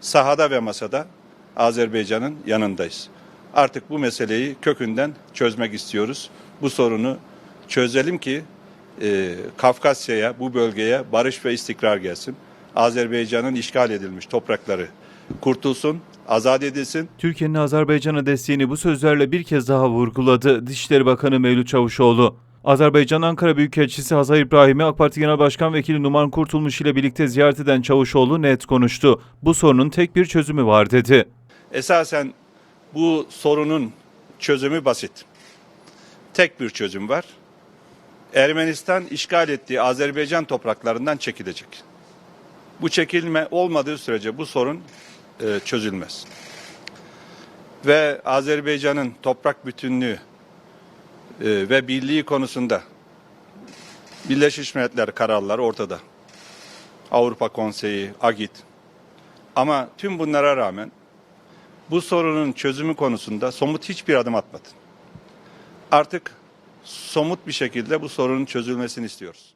sahada ve masada Azerbaycan'ın yanındayız. Artık bu meseleyi kökünden çözmek istiyoruz. Bu sorunu çözelim ki e, Kafkasya'ya, bu bölgeye barış ve istikrar gelsin. Azerbaycan'ın işgal edilmiş toprakları kurtulsun, azat edilsin. Türkiye'nin Azerbaycan'a desteğini bu sözlerle bir kez daha vurguladı Dışişleri Bakanı Mevlüt Çavuşoğlu. Azerbaycan Ankara Büyükelçisi Hazar İbrahim'i AK Parti Genel Başkan Vekili Numan Kurtulmuş ile birlikte ziyaret eden Çavuşoğlu net konuştu. Bu sorunun tek bir çözümü var dedi. Esasen bu sorunun çözümü basit. Tek bir çözüm var. Ermenistan işgal ettiği Azerbaycan topraklarından çekilecek. Bu çekilme olmadığı sürece bu sorun e, çözülmez. Ve Azerbaycan'ın toprak bütünlüğü ve birliği konusunda Birleşmiş Milletler kararları ortada. Avrupa Konseyi, AGİT. Ama tüm bunlara rağmen bu sorunun çözümü konusunda somut hiçbir adım atmadı. Artık somut bir şekilde bu sorunun çözülmesini istiyoruz.